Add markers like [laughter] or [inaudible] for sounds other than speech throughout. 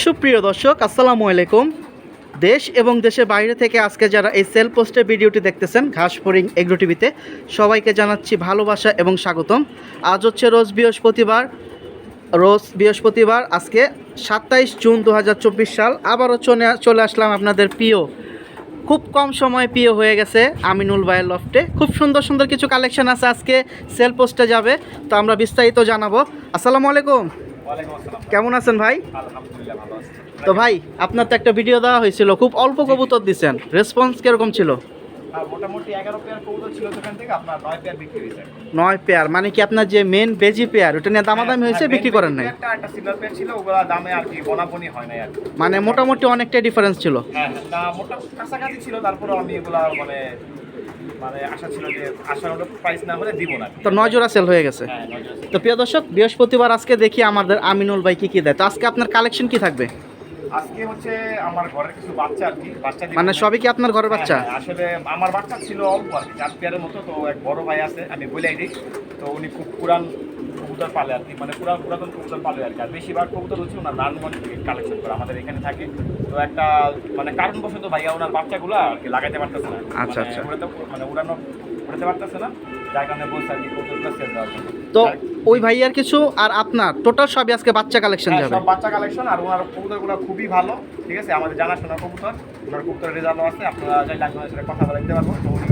সুপ্রিয় দর্শক, আসসালামু আলাইকুম। দেশ এবং দেশের বাইরে থেকে আজকে যারা এই সেল পোস্টের ভিডিওটি দেখতেছেন, ঘাস ফরিং এগ্রো টিভিতে, সবাইকে জানাচ্ছি ভালোবাসা এবং স্বাগতম। আজ হচ্ছে রোজ বৃহস্পতিবার রোজ বৃহস্পতিবার, আজকে সাতাইশ জুন দু হাজার চব্বিশ সাল। আবারও চলে চলে আসলাম আপনাদের প্রিয়, খুব কম সময়ে প্রিয় হয়ে গেছে আমিনুল ভাইয়ের লফটে। খুব সুন্দর সুন্দর কিছু কালেকশন আছে আজকে সেল পোস্টে যাবে, তো আমরা বিস্তারিত জানাব। আসসালামু আলাইকুম। কেমন আছেন ভাই? তো ভাই আপনার তো একটা ভিডিও দেওয়া হয়েছিল খুব অল্প কবুতর দিছেন। রেসপন্স কীরকম ছিল? নয় পেয়ার মানে কি আপনার যে মেন বেজি পেয়ার ওটা নিয়ে দামাদামি হয়েছে হ্যাঁ, বিক্রি করেন নাই? হয় মানে মোটামুটি অনেকটাই ডিফারেন্স ছিল। হ্যাঁ হ্যাঁ, কাছাকাছি ছিল তারপরে আমি এগুলা মানে মানে আশা ছিল যে আশা হলো প্রাইস না হলে দিব না। তো নয় জোড়া সেল হয়ে গেছে। নয় জোড়া তো প্রিয় দর্শক বৃহস্পতিবার আজকে দেখি আমাদের আমিনুল ভাই কি কি দেয়। তো আজকে আপনার কালেকশন কি থাকবে? আজকে হচ্ছে আমার ঘরের কিছু বাচ্চা আর কি বাচ্চা মানে সবই কি আপনার ঘরের হ্যাঁ, বাচ্চা? হ্যাঁ, আসলে আমার বাচ্চা ছিল অল্প আর কি চার পেয়ারের মতো তো এক বড় ভাই আছে আমি বলে দিই। তো উনি খুব পুরান কবুতর পালে আর কি মানে পুরান পুরাতন কবুতর পালে আর কি। আর বেশিরভাগ কবুতর হচ্ছে ওনার নারায়ণগঞ্জ থেকে কালেকশন করে আমাদের এখানে থাকে। তো একটা মানে কারণবশত ভাইয়া ওনার বাচ্চাগুলো আর কি লাগাইতে পারতেছে না। আচ্ছা, মানে আচ্ছা। মানে উড়ানো উড়াতে পারতেছে না। যার কারণে বলছে আর কি কবুতরগুলো সেল দেওয়ার তো ওই ভাইয়ার কিছু আর আপনার? টোটাল সবই আজকে বাচ্চা কালেকশন হ্যাঁ, যাবে? সব বাচ্চা কালেকশন আর ওনার কবুতরগুলো খুবই ভালো ঠিক আছে? আমাদের জানাশোনা কবুতর ওনার কবুতরের রেজাল্টও আছে আপনারা আমি ওনার সাথে কথা বলে দিতে পারব। তো উনি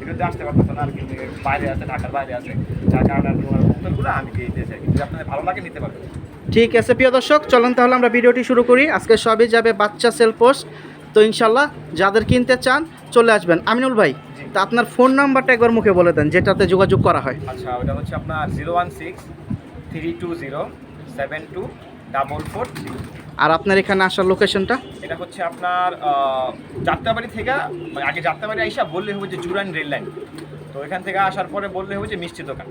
ভিডিওতে আসতে পারতেছেন আর কিন্তু বাইরে আছে ঢাকার বাইরে আছে। যার কারণে আর ওনার কবুতরগুলো আমি দিয়ে দিয়েছি আর যদি আপনাদের ভালো লাগে নিতে পারবেন। ঠিক আছে প্রিয় দর্শক চলুন তাহলে আমরা ভিডিওটি শুরু করি। আজকে সবই যাবে বাচ্চা সেল পোস্ট। তো ইনশাল্লাহ যাদের কিনতে চান চলে আসবেন। আমিনুল ভাই তা আপনার ফোন নাম্বারটা একবার মুখে বলে দেন যেটাতে যোগাযোগ করা হয়। আচ্ছা ওটা হচ্ছে আপনার zero one six three two zero seven two double four আর আপনার এখানে আসার লোকেশনটা? এটা হচ্ছে আপনার যাত্রাবাড়ি থেকে মানে আগে যাত্রাবাড়ি আইসা বললে হবে যে জুরান রেল লাইন তো এখান থেকে আসার পরে বললে হবে যে মিষ্টি দোকান।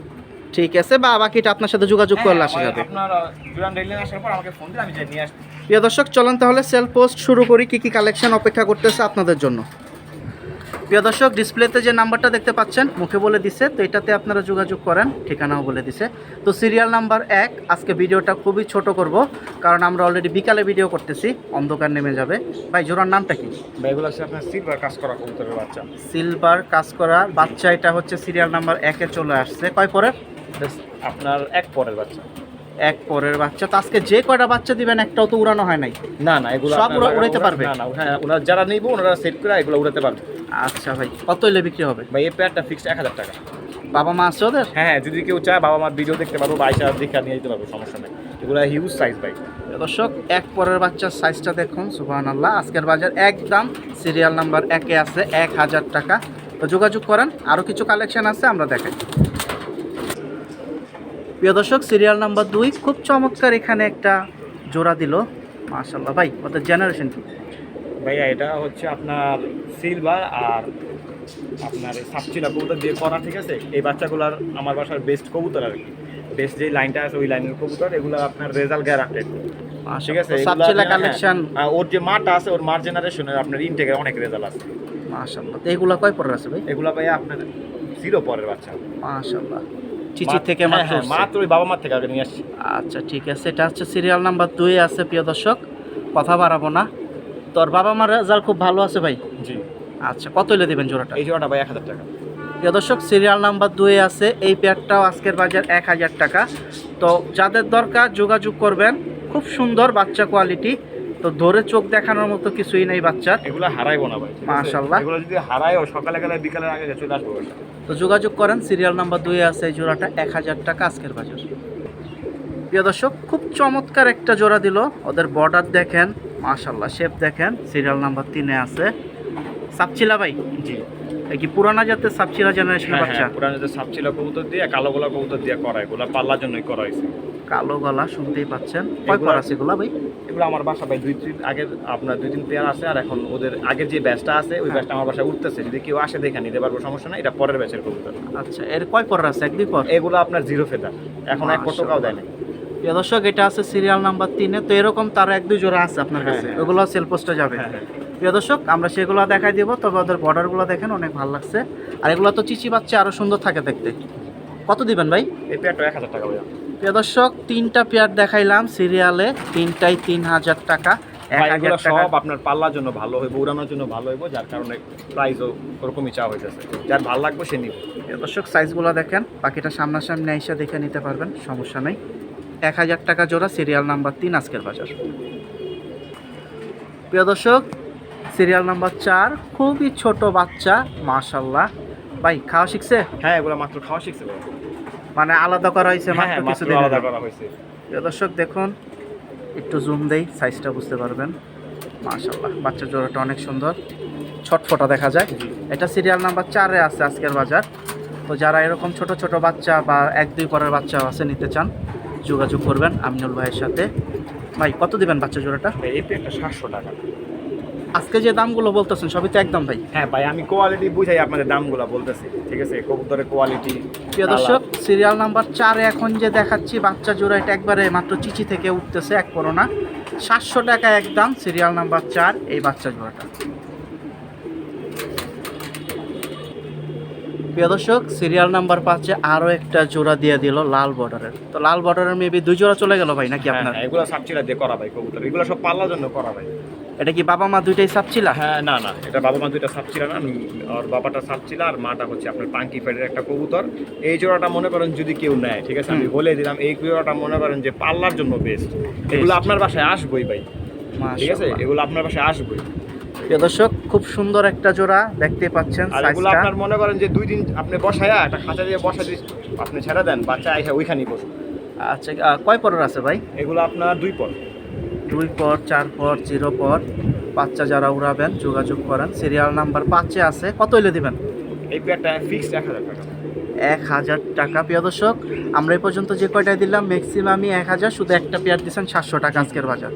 ঠিক আছে বা বাকিটা আপনার সাথে যোগাযোগ করলে আসা হ্যাঁ, যাবে। আপনার জুরান রেল আসার পর আমাকে ফোন দিন আমি যে নিয়ে আসব। প্রিয় দর্শক চলেন তাহলে সেল পোস্ট শুরু করি কি কি কালেকশন অপেক্ষা করতেছে আপনাদের জন্য। প্রিয় দর্শক ডিসপ্লেতে যে নাম্বারটা দেখতে পাচ্ছেন মুখে বলে দিছে তো এটাতে আপনারা যোগাযোগ করেন ঠিকানাও বলে দিছে। তো সিরিয়াল নাম্বার এক আজকে ভিডিওটা খুবই ছোট করব কারণ আমরা অলরেডি বিকালে ভিডিও করতেছি অন্ধকার নেমে যাবে। ভাই জোড়ার নামটা কি? এগুলো হচ্ছে আপনার সিলভার কাজ করা কবুতরের বাচ্চা। সিলভার কাজ করা বাচ্চা এটা হচ্ছে সিরিয়াল নাম্বার একে চলে আসছে। কয় পরের? আপনার এক পরের বাচ্চা। এক পরের বাচ্চা। তো আজকে যে কয়টা বাচ্চা দিবেন একটাও তো উড়ানো হয় নাই? না না এগুলো সব উড়াইতে পারবে? না না হ্যাঁ ওনারা যারা নিব ওনারা সেট করে এগুলো উড়াতে পারবে। আচ্ছা ভাই কত হলে বিক্রি হবে? ভাই এই পেয়ারটা ফিক্সড এক হাজার টাকা। বাবা মা আছে ওদের? হ্যাঁ হ্যাঁ যদি কেউ চায় বাবা মার ভিডিও দেখতে পারব বা আইসা দেখে নিয়ে যেতে পারব সমস্যা নেই। এগুলো হিউজ সাইজ ভাই। দর্শক এক পরের বাচ্চার সাইজটা দেখুন সুবাহান আল্লাহ আজকের বাজার একদম সিরিয়াল নাম্বার একে আছে এক হাজার টাকা। তো যোগাযোগ করেন আরও কিছু কালেকশন আছে আমরা দেখাই। প্রিয় দর্শক সিরিয়াল নাম্বার দুই খুব চমৎকার এখানে একটা জোড়া দিল। মাশাল্লাহ ভাই ওদের জেনারেশন কি? ভাইয়া এটা হচ্ছে আপনার সিলভার আর আপনার সাপচিলা কবুতর দিয়ে করা ঠিক আছে? এই বাচ্চাগুলোর আমার বাসার বেস্ট কবুতর আর কি। বেস্ট যে লাইনটা আছে ওই লাইনের কবুতর এগুলো আপনার রেজাল্ট গ্যারান্টেড ঠিক আছে? এগুলা- সাবচিলা হ্যাঁ, কালেকশন হ্যাঁ, ওর যে মাটা আছে ওর মার জেনারেশনের আপনার ইনটেকের অনেক রেজাল্ট আছে। মাশাল্লাহ এগুলা কয় পরের আছে ভাই? এগুলো ভাইয়া আপনার জিরো পরের বাচ্চা। মাশাল্লাহ চিচি থেকে হ্যাঁ, মাত্র হ্যাঁ, ওই বাবা মার থেকে আগে নিয়ে আসছি। আচ্ছা ঠিক আছে। এটা হচ্ছে সিরিয়াল নাম্বার দুই আছে প্রিয় দর্শক। কথা বাড়াবো না। তোর বাবা মার রেজাল্ট খুব ভালো আছে ভাই? জি। আচ্ছা কত হলে দেবেন জোড়াটা? এই জোড়াটা ভাই এক হাজার টাকা। প্রিয় দর্শক সিরিয়াল নাম্বার দুই আছে। এই পেয়ারটাও আজকের বাজার এক হাজার টাকা। তো যাদের দরকার যোগাযোগ করবেন খুব সুন্দর বাচ্চা কোয়ালিটি তো ধরে চোখ দেখানোর মতো কিছুই নেই বাচ্চা এগুলো হারাইবো না ভাই মাশাআল্লাহ। এগুলো যদি হারায় সকালে গেলে বিকালে আগে চলে আসব। তো যোগাযোগ করেন সিরিয়াল নাম্বার দুই আছে এই জোড়াটা এক হাজার টাকা আজকের বাজার। প্রিয় দর্শক খুব চমৎকার একটা জোড়া দিল। ওদের বর্ডার দেখেন মাশাল্লাহ শেপ দেখেন সিরিয়াল নাম্বার তিনে আছে। সাপচিলা ভাই? জি। কি পুরানা জাতের সাপচিলা জেনারেশনের হ্যাঁ বাচ্চা? হ্যাঁ পুরানো যে সাপচিলা কবুতর দিয়ে কালো গোলা কবুতর দিয়ে করা এগুলো পাল্লার জন্যই করা হয়েছে। কালো গলা শুনতেই পাচ্ছেন। কয় পর আছে এগুলা ভাই? এগুলো আমার বাসা ভাই দুই তিন আগে আপনার দুই তিন পেয়ার আছে আর এখন ওদের আগের যে ব্যাচটা আছে ওই হ্যাঁ। ব্যাচটা আমার বাসায় উঠতেছে। যদি কেউ আসে দেখে নিতে পারব সমস্যা নাই এটা পরের ব্যাচের কবুতর। আচ্ছা এর কয় পর আছে? এক দুই পর? এগুলো আপনার জিরো ফেদার। এখন এক মাশাআল্লাহ। পটকাও দেয় না দর্শক এটা আছে সিরিয়াল নাম্বার তিনে তো এরকম তার এক দুই জোড়া আছে আপনার কাছে। ওগুলো সেল পোস্টে যাবে। প্রিয় দর্শক আমরা সেগুলো দেখাই দিব। তবে ওদের বর্ডারগুলো দেখেন অনেক ভালো লাগছে। আর এগুলো তো চিচি বাচ্চা আরও সুন্দর থাকে দেখতে। কত দিবেন ভাই? এই পেয়ারটা এক হাজার টাকা ভাইয়া। প্রিয় দর্শক তিনটা পেয়ার দেখাইলাম সিরিয়ালে তিনটাই তিন হাজার টাকা। এগুলো সব আপনার পাল্লার জন্য ভালো হইব উড়ানোর জন্য ভালো হইব যার কারণে প্রাইসও ওরকমই চাওয়া হইতেছে। যার ভালো লাগবে সে নিব। দর্শক সাইজগুলো দেখেন বাকিটা সামনাসামনি এসে দেখে নিতে পারবেন সমস্যা নেই। এক হাজার টাকা জোড়া সিরিয়াল নাম্বার তিন আজকের বাজার। প্রিয় দর্শক সিরিয়াল নাম্বার চার খুবই ছোট বাচ্চা মাশাল্লাহ ভাই খাওয়া শিখছে? হ্যাঁ এগুলো মাত্র খাওয়া শিখছে মানে আলাদা করা হয়েছে হ্যাঁ মাত্র হ্যাঁ, কিছুদিন আলাদা করা হয়েছে। দর্শক দেখুন একটু জুম দেই সাইজটা বুঝতে পারবেন। মাশাল্লাহ বাচ্চা জোড়াটা অনেক সুন্দর। ছটফটা দেখা যায়। এটা সিরিয়াল নাম্বার চারে আছে আজকের বাজার। তো যারা এরকম ছোট ছোট বাচ্চা বা এক দুই পরের বাচ্চা আছে নিতে চান যোগাযোগ করবেন আমিনুল ভাইয়ের সাথে। ভাই কত দিবেন বাচ্চা জোড়াটা? এই একটা সাতশো টাকা। আজকে যে দামগুলো বলতেছেন সবই তো একদম ভাই। হ্যাঁ ভাই আমি কোয়ালিটি বুঝাই আপনাদের দামগুলো বলতেছি ঠিক আছে? কবুতরের কোয়ালিটি প্রিয় দর্শক সিরিয়াল নাম্বার চারে এখন যে দেখাচ্ছি বাচ্চা জোড়া এটা একবারে মাত্র চিচি থেকে উঠতেছে এক করোনা সাতশো টাকা একদম সিরিয়াল নাম্বার চার এই বাচ্চা জোড়াটা। প্রিয় দর্শক সিরিয়াল নাম্বার পাঁচে আরও একটা জোড়া দিয়ে দিল লাল বর্ডারের তো লাল বর্ডারের মেবি দুই জোড়া চলে গেল ভাই নাকি আপনার? হ্যাঁ, এগুলো সাপচিলা দিয়ে করা ভাই কবুতর। এগুলো সব পাল্লার জন্য করা ভাই। এটা কি বাবা মা দুইটাই সাপছিল হ্যাঁ না না এটা বাবা মা দুইটা সাপচিলা না আর বাবাটা সাপ সাপচিলা আর মাটা হচ্ছে আপনার পাঙ্কি ফেডের একটা কবুতর। এই জোড়াটা মনে করেন যদি কেউ নেয় ঠিক আছে? আমি। বলে দিলাম এই জোড়াটা মনে করেন যে পাল্লার জন্য বেস্ট এগুলো আপনার বাসায় আসবই ভাই। ঠিক আছে? এগুলো আপনার বাসায় আসবই। প্রিয় দর্শক খুব সুন্দর একটা জোড়া দেখতে পাচ্ছেন এগুলো আপনার মনে করেন যে দুই দিন আপনি বসায়া একটা খাঁচা দিয়ে বসা দিয়ে আপনি ছেড়ে দেন বাচ্চা আইসা ওইখানেই বসুন আচ্ছা কয় পরের আছে ভাই? এগুলো আপনার দুই পর। দুই পর চার পর জিরো পর বাচ্চা যারা উড়াবেন যোগাযোগ করেন। সিরিয়াল নাম্বার পাঁচে আছে। কত এলে দিবেন? এই পেয়ারটা ফিক্সড এক হাজার টাকা। এক হাজার টাকা। প্রিয় দর্শক আমরা এই পর্যন্ত যে কয়টা দিলাম ম্যাক্সিমামই এক হাজার। শুধু একটা পেয়ার দিচ্ছেন সাতশো টাকা আজকের বাজার।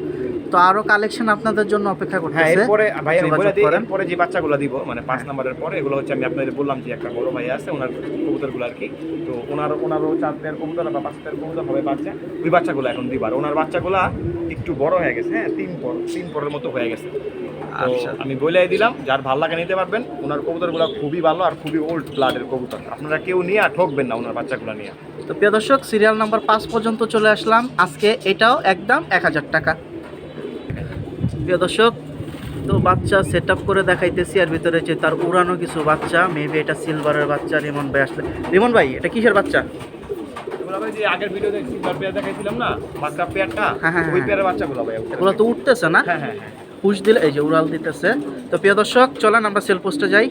তো আরও কালেকশন আপনাদের জন্য অপেক্ষা করতেছে হ্যাঁ করতেছে। এরপরে ভাই আমি বলে দিই। এরপরে যে বাচ্চাগুলো দিব মানে পাঁচ নাম্বারের পরে এগুলো হচ্ছে আমি আপনাদের বললাম যে একটা বড় ভাই আছে ওনার কবুতরগুলো আর কি। তো ওনার ওনারও চার পেয়ার কবুতর বা পাঁচ পেয়ার কবুতর হবে বাচ্চা ওই বাচ্চাগুলো এখন দিবার ওনার বাচ্চাগুলো একটু বড় হয়ে গেছে হ্যাঁ তিন পর তিন পরের মতো হয়ে গেছে। আচ্ছা। আমি বলে দিলাম যার ভালো লাগে নিতে পারবেন ওনার কবুতরগুলো খুবই ভালো আর খুবই ওল্ড ব্লাডের কবুতর। আপনারা কেউ নিয়ে আর ঠকবেন না ওনার বাচ্চাগুলো নিয়ে। তো প্রিয় দর্শক সিরিয়াল নাম্বার পাঁচ পর্যন্ত চলে আসলাম। আজকে এটাও একদম এক হাজার টাকা। প্রিয় দর্শক তো বাচ্চা সেট করে দেখাইতেছি আর ভিতরে যে তার উড়ানো কিছু বাচ্চা মেবি এটা সিলভারের বাচ্চা রিমন ভাই আসলে রিমন ভাই এটা কিসের বাচ্চা? আগের সিলভার পেয়ার দেখাইছিলাম না বাচ্চা পেয়ারটা হ্যাঁ, হ্যাঁ, ওই হ্যাঁ। পেয়ারের বাচ্চাগুলো ভাই এগুলো তো উঠতেছে না? হ্যাঁ হ্যাঁ হ্যাঁ। পুশ দিলে এই যে উড়াল দিতেছে। তো প্রিয় দর্শক চলেন আমরা সেল পোস্টে যাই।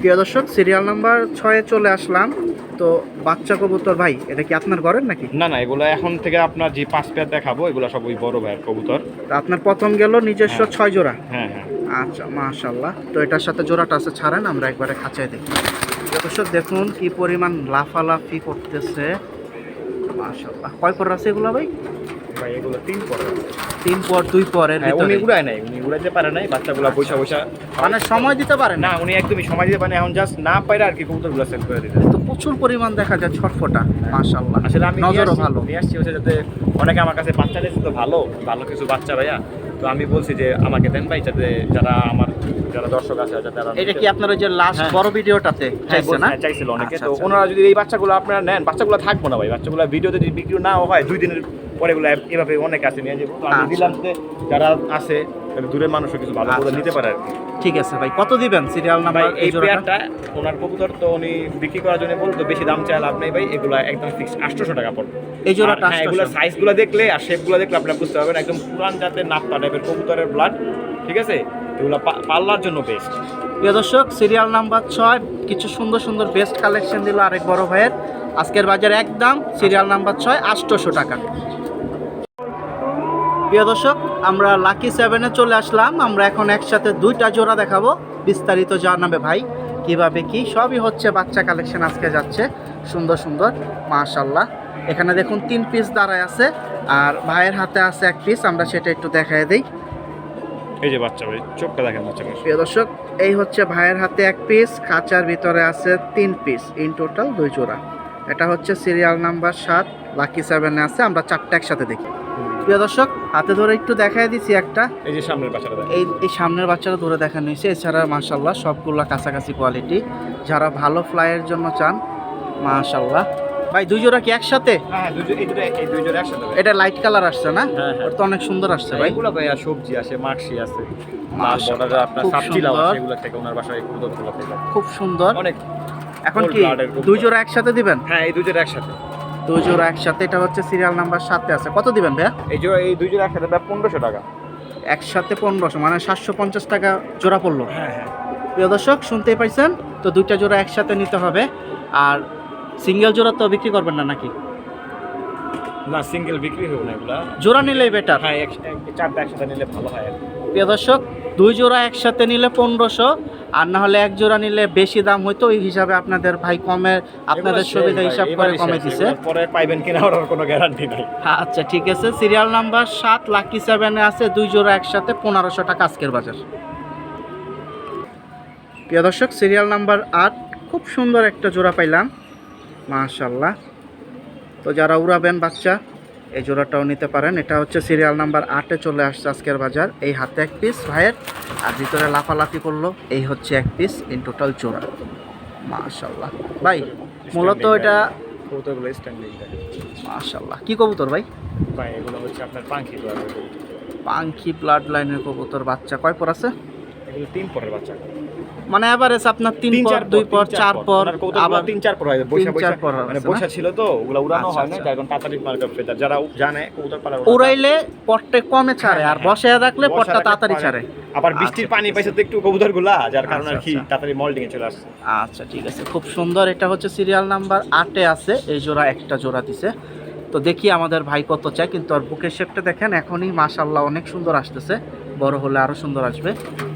প্রিয় দর্শক সিরিয়াল নাম্বার ছয়ে চলে আসলাম। তো বাচ্চা কবুতর ভাই এটা কি আপনার ঘরের নাকি? না না এগুলো এখন থেকে আপনার যে পাঁচ পেয়ার দেখাবো এগুলো সব ওই বড় ভাইয়ের কবুতর। তো আপনার প্রথম গেল নিজস্ব হ্যাঁ। ছয় জোড়া? হ্যাঁ হ্যাঁ। আচ্ছা মাশাল্লাহ তো এটার সাথে জোড়াটা আছে ছাড়েন আমরা একবারে খাঁচায় দেখি। দর্শক দেখুন কি পরিমাণ লাফালাফি করতেছে। মাশাল্লাহ কয় পর আছে এগুলো ভাই? ভাই এগুলো তিন পরে তিন পর দুই পরের হ্যাঁ, উনি উড়ায় নাই উনি উড়াইতে পারে নাই বাচ্চাগুলো বৈশা বৈশা মানে সময় দিতে পারে না না উনি একদমই সময় দিতে পারে না, এখন জাস্ট না পাইলে আর কি কবুতরগুলো সেল করে দিতে তো প্রচুর পরিমাণ দেখা যায় ছটফটা মাশাল্লাহ আসলে আমি নজরও ভালো। নিয়ে আসছি হচ্ছে যাতে অনেকে আমার কাছে বাচ্চা নিয়েছে তো ভালো ভালো কিছু বাচ্চা ভাইয়া। তো আমি বলছি যে আমাকে দেন ভাই যাতে যারা আমার যারা দর্শক আছে যাতে তারা এটা কি আপনার ওই যে লাস্ট হ্যাঁ। বড় ভিডিওটাতে হ্যাঁ, চাইছে না? হ্যাঁ, চাইছিল অনেকে। আচ্ছা, তো আচ্ছা। ওনারা যদি এই বাচ্চাগুলো আপনারা নেন বাচ্চাগুলো থাকব না ভাই বাচ্চাগুলো ভিডিওতে যদি বিক্রি নাও হয় দুই দিনের পরে এগুলো এভাবে অনেক আছে নিয়ে যাব। আমি আচ্ছা। দিলাম যে যারা আছে দূরের মানুষও কিছু ভালো করে আচ্ছা, নিতে পারে আর কি। ঠিক আছে ভাই কত দিবেন সিরিয়াল ভাই নাম্বার এই পেয়ারটা ওনার কবুতর তো উনি বিক্রি করার জন্য বলতো বেশি দাম চাই লাভ নেই ভাই এগুলো একদম ফিক্স আটশোশো টাকা পড়বে। এই জোড়াটা হ্যাঁ, এগুলো সাইজগুলো দেখলে আর শেপগুলো দেখলে আপনারা বুঝতে পারবেন একদম পুরান জাতের নাপ্তা টাইপের কবুতরের ব্লাড ঠিক আছে? এগুলো পাল্লার জন্য বেস্ট প্রিয় দর্শক সিরিয়াল নাম্বার ছয় কিছু সুন্দর সুন্দর বেস্ট কালেকশন দিল আরেক বড় ভাইয়ের। আজকের বাজার একদম সিরিয়াল নাম্বার ছয় আটশোশো টাকা। প্রিয় দর্শক আমরা লাকি সেভেনে চলে আসলাম। আমরা এখন একসাথে দুইটা জোড়া দেখাবো। বিস্তারিত জানাবে ভাই কীভাবে কি সবই হচ্ছে বাচ্চা কালেকশন আজকে যাচ্ছে। সুন্দর সুন্দর মাশাল্লাহ এখানে দেখুন তিন পিস দাঁড়ায় আছে আর ভাইয়ের হাতে আছে এক পিস আমরা সেটা একটু দেখায় দিই। এই যে বাচ্চা ভাই চোখটা দেখেন বাচ্চা প্রিয় দর্শক এই হচ্ছে ভাইয়ের হাতে এক পিস খাঁচার ভিতরে আছে তিন পিস ইন টোটাল দুই জোড়া। এটা হচ্ছে সিরিয়াল নাম্বার সাত লাকি সেভেনে আছে আমরা চারটা একসাথে দেখি। প্রিয় দর্শক হাতে ধরে একটু দেখাই দিছি একটা। এই যে সামনের বাচ্চাটা এই এই সামনের বাচ্চারা ধরে দেখানো হয়েছে। এছাড়া মাশাল্লাহ সবগুলো কাছাকাছি কোয়ালিটি যারা ভালো ফ্লাইয়ের জন্য চান মাশাল্লাহ ভাই দুই জোড়া কি একসাথে? হ্যাঁ ভাই। এটা লাইট কালার আসছে না? হ্যাঁ, হ্যাঁ। ওটা তো অনেক সুন্দর আসছে ভাই। এগুলো ভাই সবজি আছে মাক্সি আছে খুব সুন্দর। অনেক এখন কি দুই জোড়া একসাথে দিবেন? হ্যাঁ এই দুই জোড়া একসাথে। দুই জোড়া একসাথে এটা হচ্ছে সিরিয়াল নাম্বার সাথে আছে। কত দিবেন ভাইয়া? এই জোড়া এই দুই জোড়া একসাথে প্রায় পনেরোশো টাকা। একসাথে পনেরোশো মানে সাতশো পঞ্চাশ টাকা জোড়া পড়ল। হ্যাঁ হ্যাঁ। প্রিয় দর্শক শুনতেই পাইছেন? তো দুইটা জোড়া একসাথে নিতে হবে। আর সিঙ্গেল জোড়া তো বিক্রি করবেন না নাকি? না সিঙ্গেল বিক্রি হবে না এগুলা। জোড়া নিলেই বেটার হ্যাঁ চারটা একসাথে নিলে ভালো হয় প্রিয় দর্শক দুই জোড়া একসাথে নিলে পনেরোশো আর না হলে এক জোড়া নিলে বেশি দাম হইতো ওই হিসাবে আপনাদের ভাই কমে আপনাদের সুবিধা হিসাব করে কমে দিছে। পরে পাইবেন কিনা ওর কোনো গ্যারান্টি নেই। আচ্ছা ঠিক আছে। সিরিয়াল নাম্বার সাত লাকি সেভেনে আছে দুই জোড়া একসাথে পনেরোশো টাকা আজকের বাজার। প্রিয় দর্শক সিরিয়াল নাম্বার আট খুব সুন্দর একটা জোড়া পাইলাম। মাশাল্লাহ তো যারা উড়াবেন বাচ্চা এই জোড়াটাও নিতে পারেন। এটা হচ্ছে সিরিয়াল নাম্বার আটে চলে আসছে আজকের বাজার। এই হাতে এক পিস ভাইয়ের। আর ভিতরে লাফালাফি করল এই হচ্ছে এক পিস ইন টোটাল জোড়া। মাশাল্লাহ ভাই মূলত এটা কবুতরগুলো স্ট্যান্ডিং মাশাল্লাহ কি কবুতর ভাই? ভাই এগুলো হচ্ছে আপনার পাঙ্খি তো পাঙ্খি ব্লাড লাইনের কবুতর বাচ্চা। কয় পর আছে? এগুলো তিন পরের বাচ্চা। মানে এভারেজ আপনার তিন পর দুই পর চার পর। আবার তিন চার পর হয় তিন চার পর মানে? বৈশা ছিল তো ওগুলো উড়ানো আচ্ছা, হয় না আচ্ছা। তাড়াতাড়ি মার্কেট ফেদার যারা জানে কবুতর পালার উড়াইলে পট্টে কমে ছাড়ে আর বসে রাখলে পট্টা তাড়াতাড়ি ছাড়ে। আবার বৃষ্টির আচ্ছা, পানি পাইছে তো একটু কবুতরগুলা যার কারণে আর আচ্ছা, কি আচ্ছা। তাড়াতাড়ি মল্টিং এ চলে আসছে। আচ্ছা ঠিক আছে খুব সুন্দর। এটা হচ্ছে সিরিয়াল নাম্বার আটে আছে এই জোড়া একটা জোড়া দিছে। তো দেখি আমাদের ভাই কত চায় কিন্তু আর বুকের শেপটা দেখেন এখনই মাশাল্লাহ অনেক সুন্দর আসতেছে। বড় হলে আরও সুন্দর আসবে।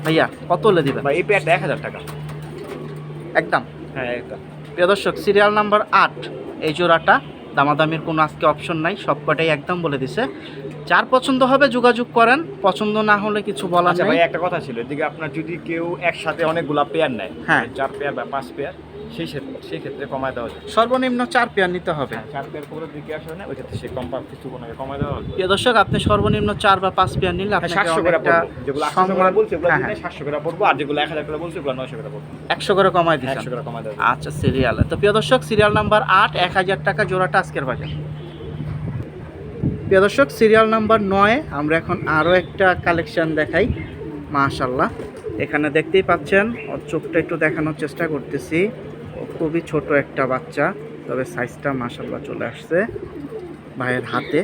ভাইয়া কত হলে দিবেন? ভাই এই পেয়ারটা এক হাজার টাকা। একদম? হ্যাঁ একদম। প্রিয় দর্শক সিরিয়াল নাম্বার আট এই জোড়াটা। দামাদামির কোনো আজকে অপশন নাই সবকটাই একদম বলে দিছে। যার পছন্দ হবে যোগাযোগ করেন পছন্দ না হলে কিছু বলার আচ্ছা ভাই একটা কথা ছিল এদিকে আপনার যদি কেউ একসাথে অনেকগুলা পেয়ার নেয় হ্যাঁ। চার পেয়ার বা পাঁচ পেয়ার সেই ক্ষেত্রে সেই ক্ষেত্রে কমায় দেওয়া যায়। সর্বনিম্ন চার পেয়ার নিতে হবে। হ্যাঁ চার পেয়ার দিকে আসবে না ওই ক্ষেত্রে সে কম কিছু কোনো কমায় দেওয়া হবে। প্রিয় দর্শক আপনি সর্বনিম্ন চার বা পাঁচ পেয়ার নিলে আপনাকে সাতশো করে পড়ব। যেগুলো আটশো করে বলছে ওগুলো হ্যাঁ, হ্যাঁ, সাতশো করে পড়ব আর যেগুলো এক হাজার করে বলছে ওগুলো নয়শো করে পড়ব। একশো করে কমাই দিচ্ছেন একশো করে কমায় দেওয়া আচ্ছা সিরিয়াল তো প্রিয় দর্শক সিরিয়াল নাম্বার আট এক হাজার টাকা জোড়াটা আজকের বাজার। প্রিয় দর্শক সিরিয়াল নাম্বার নয়। আমরা এখন আরও একটা কালেকশান দেখাই মাশাল্লাহ এখানে দেখতেই পাচ্ছেন, ওর চোখটা একটু দেখানোর চেষ্টা করতেছি। ও খুবই ছোট একটা বাচ্চা, তবে সাইজটা মাশাল্লাহ চলে আসছে ভাইয়ের হাতে।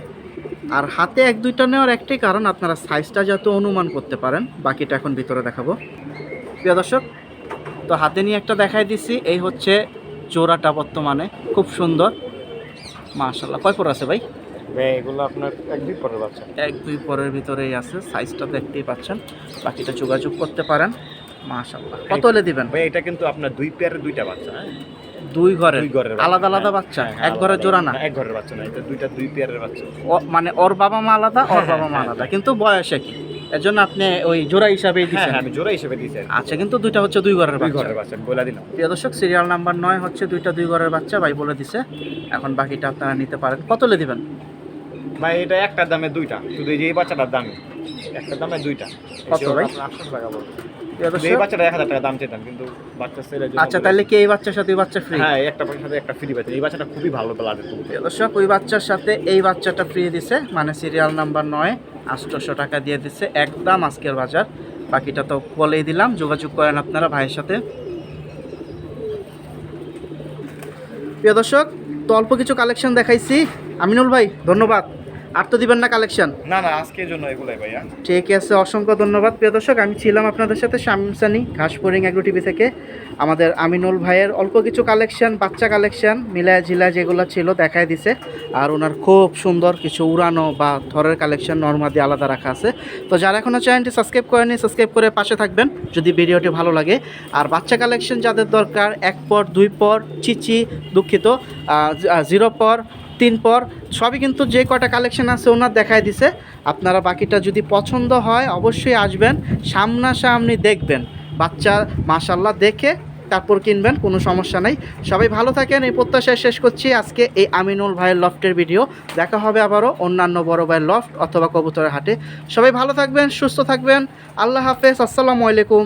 আর হাতে এক দুইটা নেওয়ার একটাই কারণ, আপনারা সাইজটা যাতে অনুমান করতে পারেন, বাকিটা এখন ভিতরে দেখাবো। প্রিয় দর্শক, তো হাতে নিয়ে একটা দেখাই দিছি, এই হচ্ছে জোড়াটা বর্তমানে, খুব সুন্দর। মাশাল্লাহ কয় পর আছে ভাই? এগুলো আপনার এক দুই পরের বাচ্চা। এক দুই পরের ভিতরেই আছে সাইজটা দেখতেই পাচ্ছেন। বাকিটা যোগাযোগ করতে পারেন। মাশাল্লাহ কত হলে দিবেন? ভাই এটা কিন্তু আপনার দুই পেয়ারের দুইটা বাচ্চা হ্যাঁ? দুই ঘরের? আলাদা আলাদা হ্যাঁ, বাচ্চা? হ্যাঁ, এক ঘরের জোড়া না? এক ঘরের বাচ্চা না এটা দুইটা দুই পেয়ারের বাচ্চা। মানে ওর বাবা মা আলাদা [laughs] ওর বাবা মা হ্যাঁ, আলাদা। কিন্তু বয়স একই। এর জন্য আপনি ওই জোড়া হিসাবেই দিচ্ছেন। আমি জোড়া হিসেবে দিয়েছি আচ্ছা কিন্তু দুইটা হচ্ছে দুই ঘরের দুই ঘরের বাচ্চা বলে দিলাম। প্রিয় দর্শক সিরিয়াল নাম্বার নয় হচ্ছে দুইটা দুই ঘরের বাচ্চা ভাই বলে দিছে। এখন বাকিটা আপনারা নিতে পারেন। কত হলে দিবেন? ভাই এটা একটার দামে দুইটা। শুধু এই যে এই বাচ্চাটার দামে। একটার দামে দুইটা। কত ভাই? আটশো টাকা বলব প্রিয় এই বাচ্চাটা এক হাজার টাকা দাম চেতাম কিন্তু বাচ্চা আচ্ছা তাহলে কি এই বাচ্চার সাথে বাচ্চা ফ্রি হ্যাঁ একটা সাথে একটা ফ্রি বাচ্চা। এই বাচ্চাটা খুবই ভালো দর্শক ওই বাচ্চার সাথে এই বাচ্চাটা ফ্রি দিছে মানে সিরিয়াল নাম্বার নয় আটশোশো টাকা দিয়ে দিচ্ছে একদম আজকের বাজার। বাকিটা তো বলেই দিলাম যোগাযোগ করেন আপনারা ভাইয়ের সাথে। প্রিয় দর্শক তো অল্প কিছু কালেকশন দেখাইছি। আমিনুল ভাই ধন্যবাদ। আর তো দিবেন না কালেকশন না না আজকের জন্য এগুলাই ভাইয়া। ঠিক আছে অসংখ্য ধন্যবাদ। প্রিয় দর্শক আমি ছিলাম আপনাদের সাথে শামিম সানি ঘাসপোরিং অ্যাগ্রো টিভি থেকে। আমাদের আমিনুল ভাইয়ের অল্প কিছু কালেকশন বাচ্চা কালেকশন মিলায় ঝিলা যেগুলো ছিল দেখায় দিছে। আর ওনার খুব সুন্দর কিছু উড়ানো বা থরের কালেকশন নর্মাদি আলাদা রাখা আছে। তো যারা এখনও চ্যানেলটি সাবস্ক্রাইব করেনি সাবস্ক্রাইব করে পাশে থাকবেন যদি ভিডিওটি ভালো লাগে। আর বাচ্চা কালেকশন যাদের দরকার এক পর দুই পর চিচি দুঃখিত জিরো পর তিন পর সবই কিন্তু যে কটা কালেকশন আছে ওনার দেখায় দিছে। আপনারা বাকিটা যদি পছন্দ হয়, অবশ্যই আসবেন, সামনাসামনি দেখবেন। বাচ্চা মাশাল্লাহ দেখে তারপর কিনবেন, কোনো সমস্যা নাই। সবাই ভালো থাকেন, এই প্রত্যাশায় শেষ করছি আজকে এই আমিনুল ভাইয়ের লফটের ভিডিও দেখা হবে আবারও অন্যান্য বড় ভাইয়ের লফট অথবা কবুতরের হাটে। সবাই ভালো থাকবেন, সুস্থ থাকবেন। আল্লাহ হাফেজ, আসসালামু আলাইকুম।